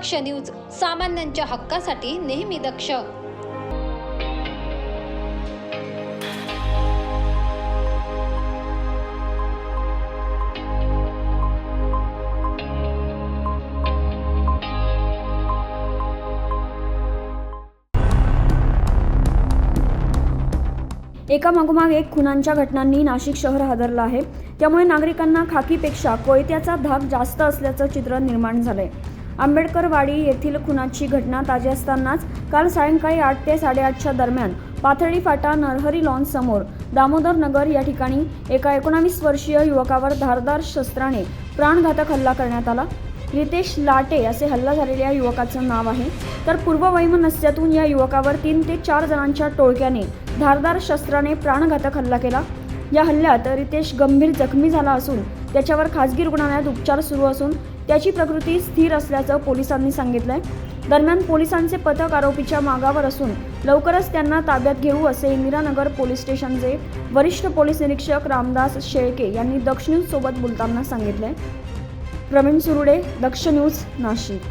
दक्ष news सामान्यांच्या हक्कासाठी नेहमी दक्ष. एका मागोमाग एक खुनांच्या घटनांनी नाशिक शहर हादरलं आहे. त्यामुळे नागरिकांना खाकीपेक्षा कोयत्याचा धाक जास्त असल्याचं चित्र निर्माण झालंय. आंबेडकरवाडी येथील खुनाची घटना ताजी असतानाच काल सायंकाळी आठ ते साडेआठच्या दरम्यान पाथर्डी फाटा नरहरी लॉन समोर दामोदर नगर या ठिकाणी एका एकोणावीस वर्षीय युवकावर धारदार शस्त्राने प्राणघातक हल्ला करण्यात आला. रितेश लाटे असे हल्ला झालेल्या युवकाचं नाव आहे. तर पूर्ववैमनस्यातून या युवकावर तीन ते चार जणांच्या टोळक्याने धारदार शस्त्राने प्राणघातक हल्ला केला. या हल्ल्यात रितेश गंभीर जखमी झाला असून त्याच्यावर खासगी रुग्णालयात उपचार सुरू असून त्याची प्रकृती स्थिर असल्याचं पोलिसांनी सांगितलंय. दरम्यान पोलिसांचे पथक आरोपीच्या मागावर असून लवकरच त्यांना ताब्यात घेऊ असे इंदिरानगर पोलीस स्टेशनचे वरिष्ठ पोलीस निरीक्षक रामदास शेळके यांनी दक्ष न्यूजसोबत बोलताना सांगितले प्रवीण सुरुडे दक्ष न्यूज नाशिक.